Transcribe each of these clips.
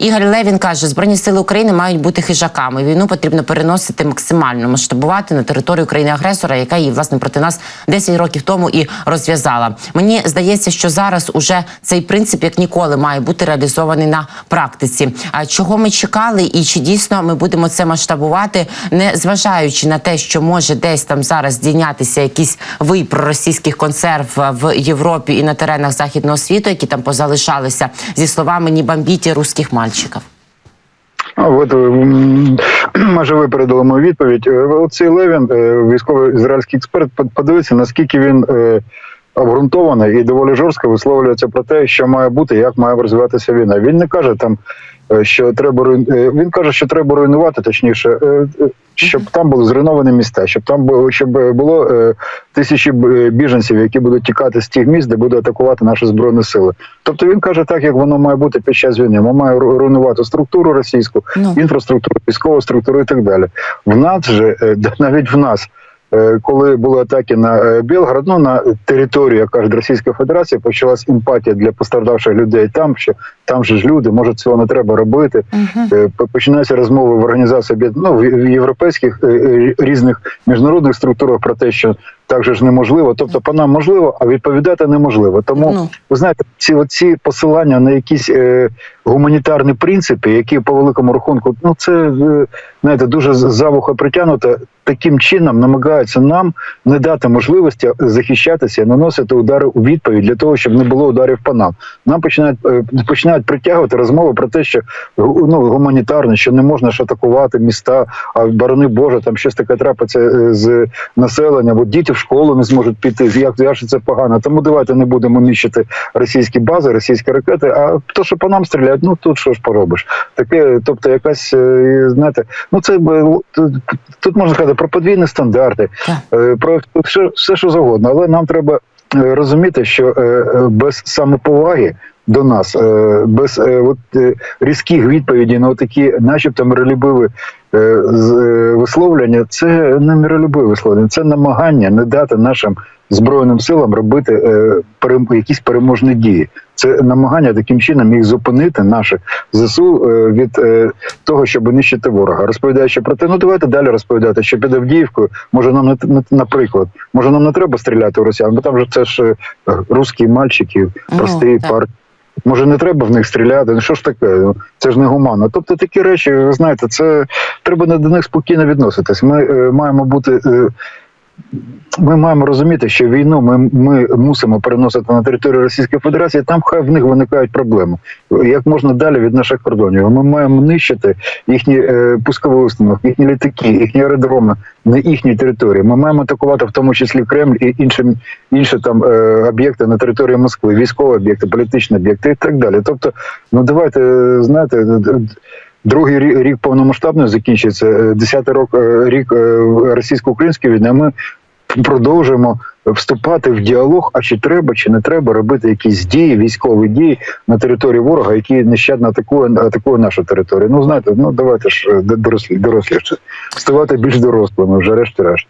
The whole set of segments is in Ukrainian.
Ігор Левін каже, збройні сили України мають бути хижаками. Війну потрібно переносити максимально масштабувати на територію країни-агресора, яка її власне проти нас 10 років тому і розв'язала. Мені здається, що зараз уже цей принцип як ніколи має бути реалізований на практиці. А чого ми чекали, і чи дійсно ми будемо це масштабувати, не зважаючи на те, що може десь там зараз здійнятися якийсь вий проросійських консерв в Європі і на теренах західного світу, які там позалишалися, зі словами «не бомбіть русських мальчиків». А от майже випередили мою відповідь. Е, Оцей Левін, е, військовий ізраїльський експерт, подивиться, наскільки він обґрунтований і доволі жорстко висловлюється про те, що має бути, як має розвиватися війна. Він не каже там, е, що треба е, Він каже, що треба руйнувати, точніше, е, щоб там були зруйновані міста, щоб там було, щоб було тисячі біженців, які будуть тікати з тих міст, де буде атакувати наші збройні сили. Тобто він каже так, як воно має бути під час війни. Ми маємо руйнувати структуру російську, Ну. інфраструктуру, військову структуру і так далі. В нас же навіть в нас. Е, Коли були атаки на Білград, ну на територію, як кажуть, Російської Федерації, почалась емпатія для постраждавших людей там, що там же ж люди, може цього не треба робити. Uh -huh. Починаються розмови в організації ну, в європейських е, е, різних міжнародних структурах про те, що так же ж неможливо. Тобто, по нам можливо, а відповідати неможливо. Тому Ну. ви знаєте, ці оці посилання на якісь е, гуманітарні принципи, які по великому рахунку, ну це е, знаєте, дуже з- за притягнуто. Таким чином намагаються нам не дати можливості захищатися, і наносити удари у відповідь для того, щоб не було ударів по нам. Нам починають е, починають притягувати розмови про те, що ну гуманітарно, що не можна ж атакувати міста, а борони Боже, там щось таке трапиться е, з населення, бо діти в школу не зможуть піти. Як, як це погано? Тому давайте не будемо нищити російські бази, російські ракети. А то, що по нам стріляють, ну тут що ж поробиш? Таке, тобто, якась е, знаєте, ну це тут, тут можна сказати про подвійні стандарти, е, про все, все, що завгодно, але нам треба е, розуміти, що е, е, без самоповаги. До нас е, без е, от, е, різких відповідей на такі, начебто, миролюбиві висловлення, це не миролюбиве висловлення, це намагання не дати нашим збройним силам робити якісь переможні дії. Це намагання таким чином їх зупинити наших зсу від е, того, щоб нищити ворога. Розповідаючи про те, ну давайте далі розповідати, що під Авдіївкою може нам не не- наприклад, може нам не треба стріляти у росіян, бо там же це ж е, русські мальчики, Ну, простий так. пар. Може, не треба в них стріляти? Ну що ж таке? Ну, Це ж не гуманно. Тобто такі речі, ви знаєте, це треба до них спокійно відноситись. Ми е, маємо бути. Е, ми маємо розуміти, що війну ми, ми мусимо переносити на територію Російської Федерації. Там хай в них виникають проблеми. Як можна далі від наших кордонів? Ми маємо нищити їхні е, пускові установки, їхні літаки, їхні аеродроми на їхній території. Ми маємо атакувати в тому числі Кремль і інші, інші там е, об'єкти на території Москви, військові об'єкти, політичні об'єкти і так далі. Тобто, ну давайте е, знаєте. Другий рі- рік повномасштабно закінчиться, е, десятий рок е, рік е, російсько-української війни. Ми продовжуємо вступати в діалог. А чи треба, чи не треба робити якісь дії, військові дії на території ворога, які нещадно атакує атакує нашу територію. Ну знаєте, ну давайте ж дорослі дорослі вставати ставати більш дорослими, вже решті-решт.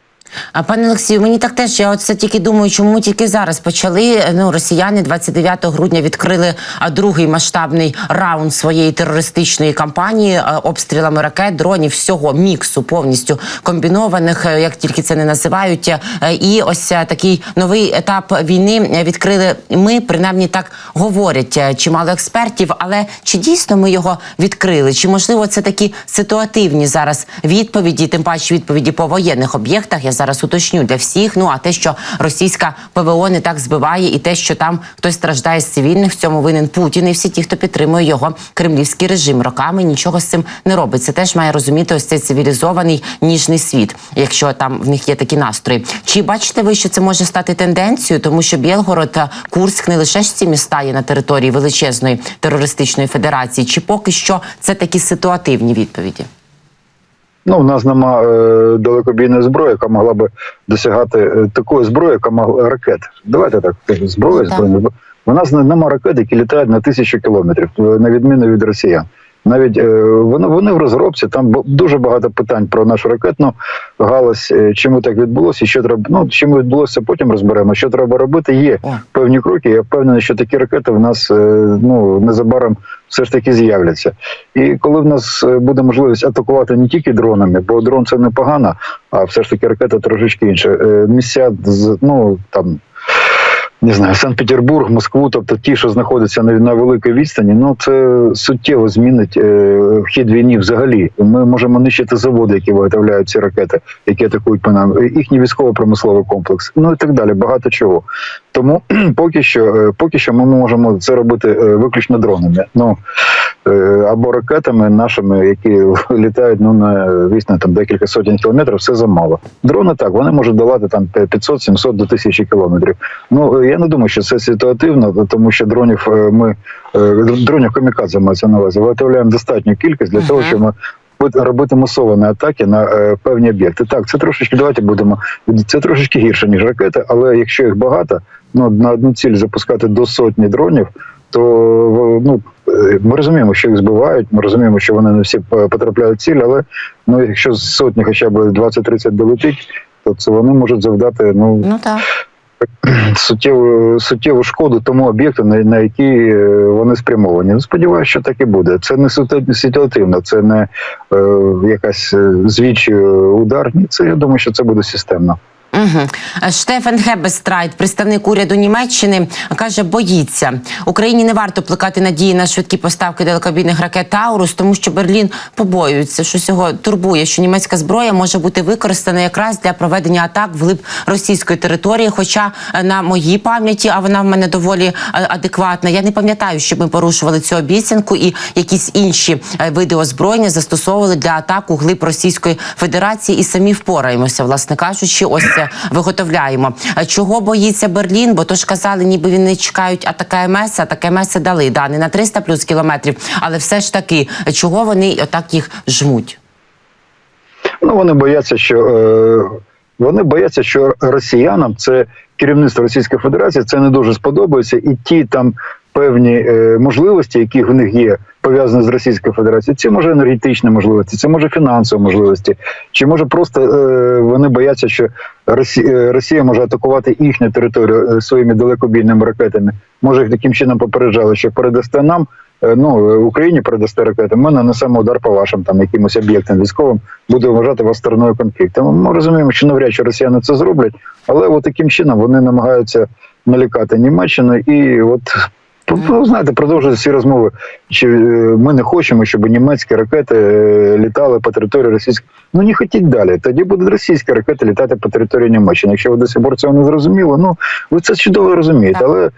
А пане Олексію, мені так теж я оце тільки думаю, чому тільки зараз почали. Ну, росіяни 29 грудня відкрили другий масштабний раунд своєї терористичної кампанії а, обстрілами ракет, дронів, всього міксу повністю комбінованих, е, як тільки це не називають. Е, І ось е, такий новий етап війни е, відкрили. Ми принаймні так говорять е, чимало експертів. Але чи дійсно ми його відкрили? Чи можливо це такі ситуативні зараз відповіді, тим паче відповіді по воєнних об'єктах? Я зараз уточню для всіх. Ну а те, що російська ПВО не так збиває, і те, що там хтось страждає з цивільних, в цьому винен Путін і всі ті, хто підтримує його кремлівський режим, роками нічого з цим не робить. Це теж має розуміти ось цей цивілізований ніжний світ, якщо там в них є такі настрої. Чи бачите ви, що це може стати тенденцією, тому що Білгород та Курськ не лише ж ці міста є на території величезної терористичної федерації, чи поки що це такі ситуативні відповіді? Ну, в нас нема е, далекобійної зброї, яка могла би досягати е, такої зброї, яка могла ракет. Давайте так, зброя збройна. У нас нема ракет, які літають на тисячу кілометрів, на відміну від росіян. Навіть е, вони, вони в розробці. Там дуже багато питань про нашу ракетну галузь, е, чому так відбулося, і що треба. Ну чому відбулося, потім розберемо. Що треба робити? Є певні кроки. Я впевнений, що такі ракети в нас е, ну незабаром все ж таки з'являться. І коли в нас буде можливість атакувати не тільки дронами, бо дрон це непогано, а все ж таки ракета трошечки інше. Е, Місця з ну там. Не знаю, Санкт-Петербург, Москву, тобто ті, що знаходяться на, на великій відстані, ну це суттєво змінить е, хід війні. взагалі. Ми можемо нищити заводи, які виготовляють ці ракети, які атакують по нам, їхній військово-промисловий комплекс, ну і так далі. Багато чого. Тому поки що, е, поки що ми можемо це робити е, виключно дронами. Ну е, або ракетами нашими, які літають ну на вісно там декілька сотень кілометрів, все замало. Дрони так вони можуть долати там 500, 700 до 1000 кілометрів. Ну я не думаю, що це ситуативно, тому що дронів ми дронів камікадзе мається на увазі. Виготовляємо достатню кількість для того, Мгм. щоб ми робити масовані атаки на е, певні об'єкти. Так, це трошечки давайте будемо. Це трошечки гірше ніж ракети, але якщо їх багато, ну на одну ціль запускати до сотні дронів. То ну ми розуміємо, що їх збивають. Ми розуміємо, що вони не всі потрапляють в ціль, але ну якщо з сотні, хоча б 20-30 долетить, то це вони можуть завдати ну Ну так. суттєву суттєву шкоду тому об'єкту, на, на який е, вони спрямовані. Ну, Сподіваюся, що так і буде. Це не ситуа- ситуативно, це не е, якась е, звідчий е, удар. Це я думаю, що це буде системно. Угу. Штефан Гебестрайт, представник уряду Німеччини, каже, боїться Україні не варто плекати надії на швидкі поставки далекобійних ракет Таурус, тому що Берлін побоюється, що цього турбує, що німецька зброя може бути використана якраз для проведення атак вглиб російської території. Хоча е, на моїй пам'яті, а вона в мене доволі е, адекватна. Я не пам'ятаю, щоб ми порушували цю обіцянку і якісь інші е, види озброєння застосовували для атак у глиб Російської Федерації і самі впораємося, власне кажучи, ось це виготовляємо. Чого боїться Берлін? Бо то ж казали, ніби вони чекають атака МС, таке МС дали да, не на 300 плюс кілометрів, але все ж таки, чого вони отак їх жмуть? Ну вони бояться, що е, вони бояться, що росіянам це керівництво Російської Федерації це не дуже сподобається, і ті там певні е, можливості, які в них є, пов'язані з Російською Федерацією, це може енергетичні можливості, це може фінансові можливості, чи може просто е, вони бояться, що Росія, е, може атакувати їхню територію своїми далекобійними ракетами. Може їх таким чином попереджали, що передасте нам. Ну, Україні передасте ракети, ми нанесемо удар по вашим там якимось об'єктам військовим, буде вважати вас стороною конфлікту. Ми розуміємо, що навряд чи росіяни це зроблять, але от таким чином вони намагаються налякати Німеччину і от. Ну, знаєте, продовжують всі розмови. Чи е, ми не хочемо, щоб німецькі ракети е, літали по території російської. Ну не хотіть далі. Тоді будуть російські ракети літати по території Німеччини. Якщо ви до сих пор цього не зрозуміло, ну ви це чудово розумієте. Але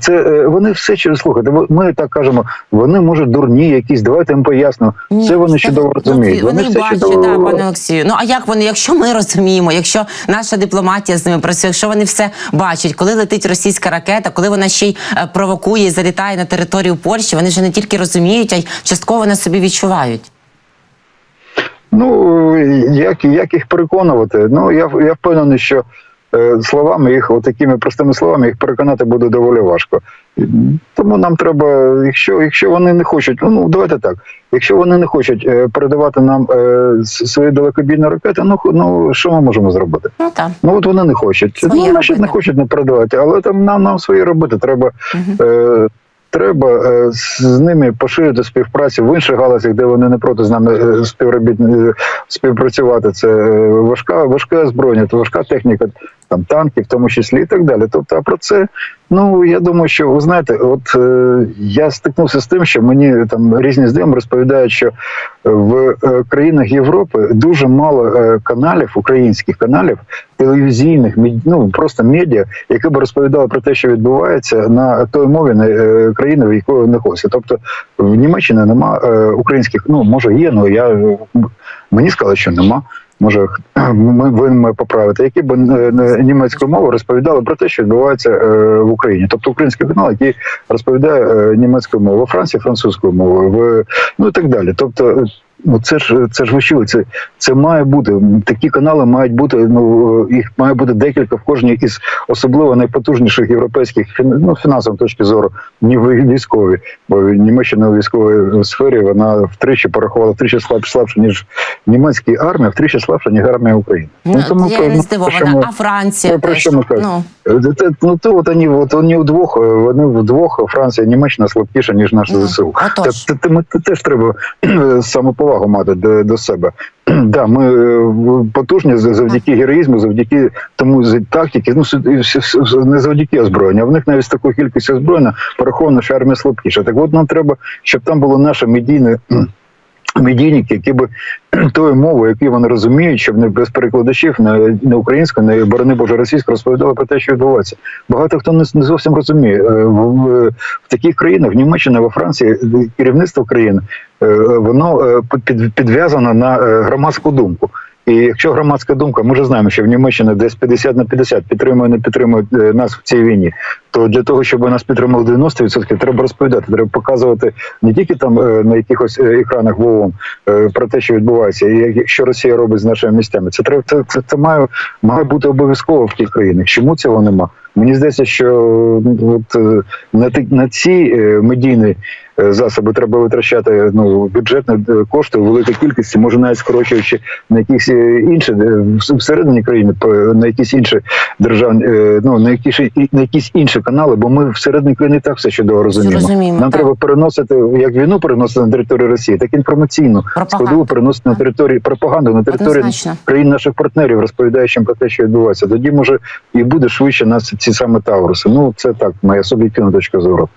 це е, вони все через слухайте. Ми так кажемо, вони може дурні, якісь. Давайте їм пояснимо. Це вони чудово розуміють. Вони, все бачать, чудово- да, пане Олексію. Ну а як вони, якщо ми розуміємо, якщо наша дипломатія з ними працює, якщо вони все бачать, коли летить російська ракета, коли вона ще й провокує і залітає на територію Польщі, вони вже не тільки розуміють, а й частково на собі відчувають. Ну як, як їх переконувати? Ну я я впевнений, що словами їх, такими простими словами, їх переконати буде доволі важко. Тому нам треба, якщо якщо вони не хочуть, ну, давайте так. Якщо вони не хочуть е, передавати нам е, свої далекобійні ракети, ну ну що ми можемо зробити? Ну так. Ну от вони не хочуть. Своє ну, значить, не хочуть не передавати, але там нам нам своє робити. Треба. Мгм. Е, Треба е, з ними поширити співпрацю в інших галузях, де вони не проти з нами е, співробітні співпрацювати. Це е, важка, важке озброєння, це важка техніка, там танки, в тому числі і так далі. Тобто, а про це ну я думаю, що ви знаєте, от е, я стикнувся з тим, що мені там різні знайомі розповідають, що в е, країнах Європи дуже мало е, каналів, українських каналів, телевізійних, ну просто медіа, які б розповідали про те, що відбувається на той мові на е, країни, в якої знаходиться. Тобто в Німеччині нема е, українських, ну може є, але я е, мені сказали, що нема. Може, ми ви мене поправити, які б е, е, німецькою мовою розповідали про те, що відбувається е, в Україні. Тобто український канал, який розповідає німецькою мовою, во Франції французькою мовою, в ну і так далі. Тобто, Ну це ж це ж вищили. Це це має бути. Такі канали мають бути. Ну їх має бути декілька в кожній із особливо найпотужніших європейських ну, фінансової точки зору, ні ви- військові. Бо Німеччина у військовій сфері вона втричі порахувала втричі слабше слабше ніж німецька армія, втричі слабше ніж армія України. Ну, тому я ну, здивована. ми- А Франція про- що ми кажемо? ну, Е, ну то от вони, от вони вдвох, е, вони вдвох Франція, Німеччина слабкіша ніж наша Ну, ЗСУ. Це, це, це теж треба е, самоповагу мати до, до себе. Да, ми е, потужні за- завдяки героїзму, завдяки тому тактики, ну не завдяки озброєння. В них навіть таку кількість озброєння пораховано, що армія слабкіша. Так от нам треба, щоб там було наше медійне. Медійники, які би тою мовою, які вони розуміють, щоб не без перекладачів, не, не українською, не борони Боже російською, розповідали про те, що відбувається. Багато хто не, не зовсім розуміє. Е, В, в, в таких країнах, в Німеччині, во Франції, е, керівництво країн е, воно під, підв'язано на громадську думку. І якщо громадська думка, ми вже знаємо, що в Німеччині десь 50 на 50 підтримує, не підтримує е, нас в цій війні, то для того, щоб нас підтримали 90%, треба розповідати, треба показувати не тільки там е, на якихось е, екранах в ООН е, про те, що відбувається, і що Росія робить з нашими місцями. Це треба це, це, це має, має бути обов'язково в тих країнах. Чому цього нема? Мені здається, що от на на ці е, медійні е, засоби треба витрачати ну бюджетні е, кошти у великій кількості, може навіть скорочуючи на якісь е, інші е, в- всередині країни, на якісь інші державні, е, ну на якісь на якісь інші канали, бо ми всередині країни так все чудово розуміємо. Розуміємо, Нам так. треба переносити як війну переносити на територію Росії, так і інформаційну Пропаганду. складову переносити на території пропаганду на Однозначно. країн наших партнерів, розповідаючи про те, що відбувається. Тоді може і буде швидше нас ці саме Тауруси. Ну це так, моя суб'єктивна точка зору.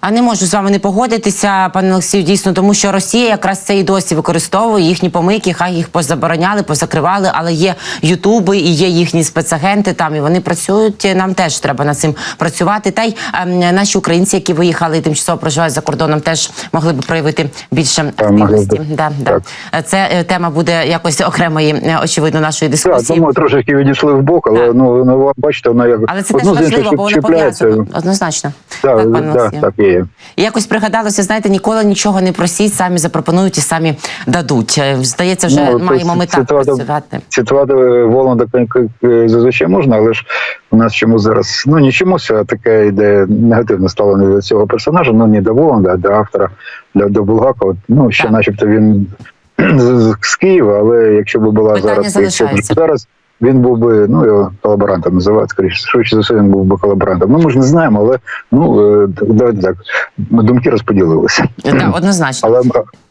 А не можу з вами не погодитися, пане Олексію, дійсно, тому що Росія якраз це і досі використовує їхні помийки, хай їх позабороняли, позакривали, але є Ютуби і є їхні спецагенти там, і вони працюють. Нам теж треба над цим працювати. Та й ем, наші українці, які виїхали і тимчасово проживають за кордоном, теж могли б проявити більше Так, активності. Да, да. Е, Це е, тема буде якось окремої, е, очевидно, нашої Так, дискусії. тому трошечки відійшли в бок, але Так. ну, ну бачите, вона як Але це теж важливо, бо воно чіпляється. пов'язано. Однозначно. Так, так, пане так, Олексію. Так, є. І якось пригадалося, знаєте, ніколи нічого не просіть, самі запропонують і самі дадуть. Е, Здається, вже Ну, маємо ми так працювати. Цитувати Воланда е, зазвичай можна, але ж у нас чому зараз ну не чомусь, а таке йде негативне ставлення до цього персонажа. Ну не до Воланда, а до автора для до Булгакова. Ну ще, Так. начебто, він з, з Києва, але якщо б була Питання зараз якщо б зараз. Він був би, ну його колаборантом називають, скоріше, швидше за все, він був би колаборантом. Ну ми ж не знаємо, але ну е, давайте так, думки розподілилися. Так, однозначно. Але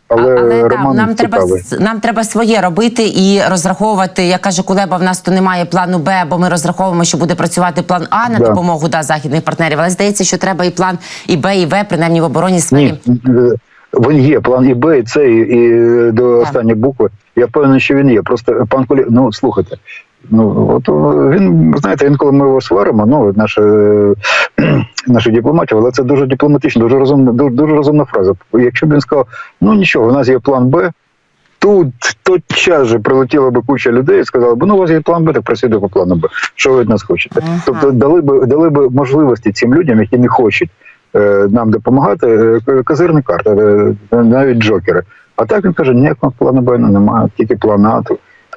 але, Але да, роман нам треба цікавий. с- нам треба своє робити і розраховувати. Як каже Кулеба, в нас то немає плану Б, бо ми розраховуємо, що буде працювати план А на Да. допомогу да, західних партнерів. Але здається, що треба і план і Б, і В, принаймні в оборонній сфері. Ні, е, він є план і Б, і С, і, і до останньої букви. Я впевнений, що він є. Просто пан Колі, ну слухайте. Ну от він знаєте, інколи ми його сваримо. Ну наші, наші дипломатів, але це дуже дипломатично, дуже розумна, дуже, дуже розумна фраза. Якщо б він сказав, ну нічого, у нас є план Б. Тут тотчас же прилетіла би куча людей і сказала б, ну у вас є план Б, так просіди по плану Б. Що ви від нас хочете? Ага. Тобто дали би дали би можливості цим людям, які не хочуть е, нам допомагати, е, козирні карти, е, навіть джокери. А так він каже, ніякого плану Б немає, тільки план А.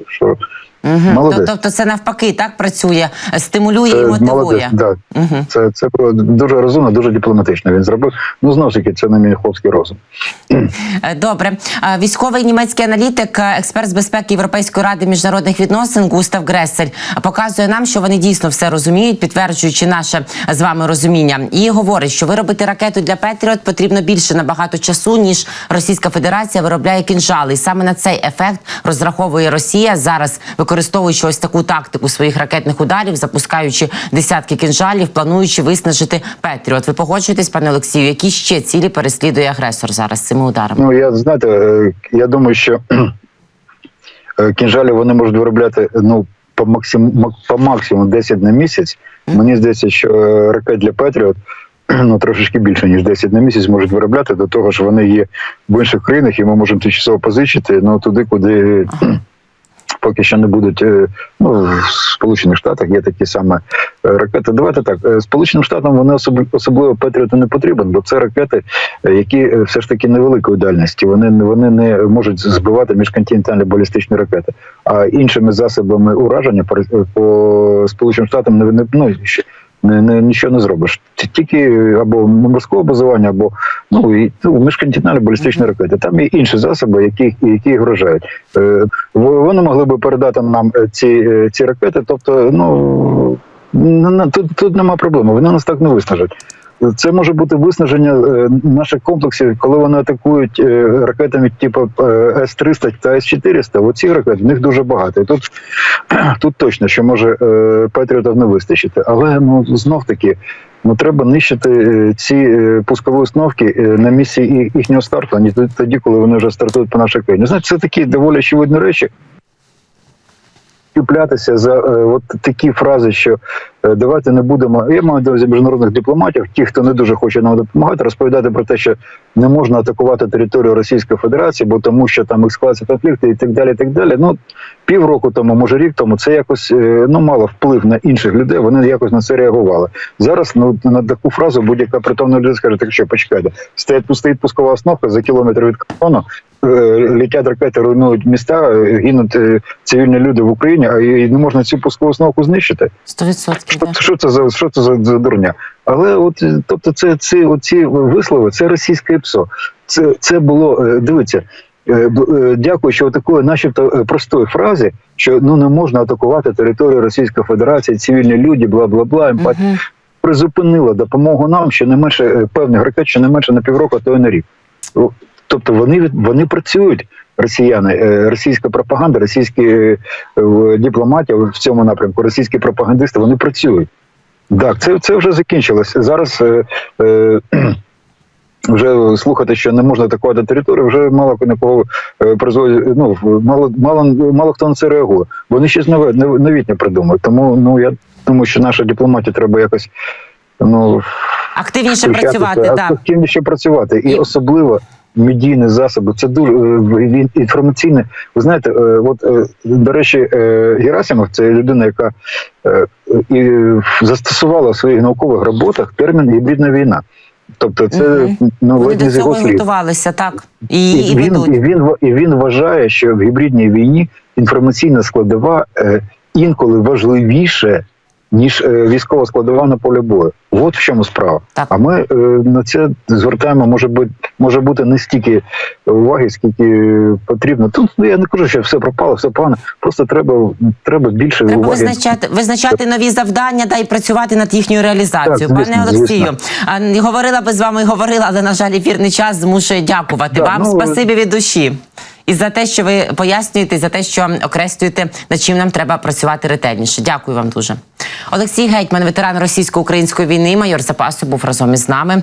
Що Угу. Молодець. Тобто це навпаки так працює, стимулює і е, мотивує. молодець, да. Угу. Це, це було дуже розумно, дуже дипломатично. Він зробив. Ну знову ж таки, це не мініховський розум. Е, Добре, Е, військовий німецький аналітик, е, експерт з безпеки Європейської ради міжнародних відносин Густав Гресель показує нам, що вони дійсно все розуміють, підтверджуючи наше з вами розуміння, і говорить, що виробити ракету для Петріот потрібно більше набагато часу, ніж Російська Федерація виробляє кінжали. І саме на цей ефект розраховує Росія зараз, використовуючи ось таку тактику своїх ракетних ударів, запускаючи десятки кінжалів, плануючи виснажити Петріот. Ви погоджуєтесь, пане Олексію, які ще цілі переслідує агресор зараз цими ударами? Ну я знаєте, е, я думаю, що е, кінжалі вони можуть виробляти ну по максимум по максимуму 10 на місяць. Мені здається, що е, ракет для Петріот ну трошечки більше ніж 10 на місяць можуть виробляти. До того ж, вони є в інших країнах, і ми можемо тимчасово позичити ну туди, куди. Поки що не будуть. е, Ну в Сполучених Штатах є такі саме е, ракети. Давайте так. е, Сполученим Штатам вони особливо, Петріоти не потрібен, бо це ракети, які все ж таки невеликої дальності. Вони вони не можуть збивати міжконтинентальні балістичні ракети. А іншими засобами ураження по, по Сполученим Штатам не, не ну, нічого не зробиш. Тільки або морського базування, або ну і ну, міжконтинентальні балістичні ракети. Там є інші засоби, які, які грожають. Е, вони могли би передати нам е, ці, е, ці ракети. Тобто, ну тут, тут нема проблеми. Вони нас так не виснажать. Це може бути виснаження е, наших комплексів, коли вони атакують е, ракетами типу е, С-300 та С-400. Оці ракети в них дуже багато. І тут, тут точно, що може Петріотів не вистачити. Але ну знов таки. Ну, треба нищити ці пускові установки на місці їхнього старту, а тоді, коли вони вже стартують по нашій країні. Знаєте, це такі доволі очевидні речі. Чіплятися за е, от такі фрази, що е, давайте не будемо. Я маю увазі міжнародних дипломатів, ті, хто не дуже хоче нам допомагати, розповідати про те, що не можна атакувати територію Російської Федерації, бо тому, що там ескалація конфлікту і так далі. І так далі. Ну півроку тому, може рік тому, це якось е, ну мало вплив на інших людей. Вони якось на це реагували. Зараз ну на таку фразу будь-яка притомна людина скаже, так що почекайте, стоїть стоїть пускова основка за кілометр від кордону. Е, Летять ракети, руйнують міста, е, гинуть е, цивільні люди в Україні, а і не можна цю пускову установку знищити. 100%. Що, що це за що це за, за дурня? Але от тобто, це ці оці вислови, це російське ПСО. Це це було дивіться. е, б- е, такої, начебто, простої фразі, що ну не можна атакувати територію Російської Федерації, цивільні люди, бла бла бла. Емпатія Мгм. призупинила допомогу нам ще не менше певних ракет, ще не менше на півроку, а то й на рік. Тобто вони вони працюють. Росіяни, е, російська пропаганда, російські е, дипломатія в цьому напрямку, російські пропагандисти, вони працюють. Так, це, це вже закінчилось. Зараз е, е, вже слухати, що не можна атакувати територію, вже мало на кого е, призводить. Ну мало, мало, мало хто на це реагує. Вони щось нове нов- новітнє придумають. Тому ну я думаю, що наша дипломатія треба якось ну Активніше працювати, так. активніше працювати, і І- особливо. Медійні засоби, це дуже е, інформаційне. Ви знаєте, е, от е, до речі, Герасимов це людина, яка і застосувала в своїх наукових роботах термін гібридна війна. Тобто, це Мгм. ну Вони до цього слів. готувалися, так. І, і, І він, ведуть. і, він, і він вважає, що в гібридній війні інформаційна складова інколи важливіше, ніж е, військова складова на полі бою. От в чому справа. Так. А ми е, на це звертаємо, може бути, може бути не стільки уваги, скільки потрібно. Тут ну, я не кажу, що все пропало, все погано. Просто треба, треба більше Треба уваги. визначати, визначати нові завдання да, і працювати над їхньою реалізацією. Так, звісно, Пане Олексію, звісно. говорила би з вами, говорила, але на жаль, ефірний час змушує дякувати Так, вам. ну, Спасибі від душі. І за те, що ви пояснюєте, і за те, що окреслюєте, над чим нам треба працювати ретельніше. Дякую вам дуже. Олексій Гетьман, ветеран російсько-української війни, майор запасу, був разом із нами.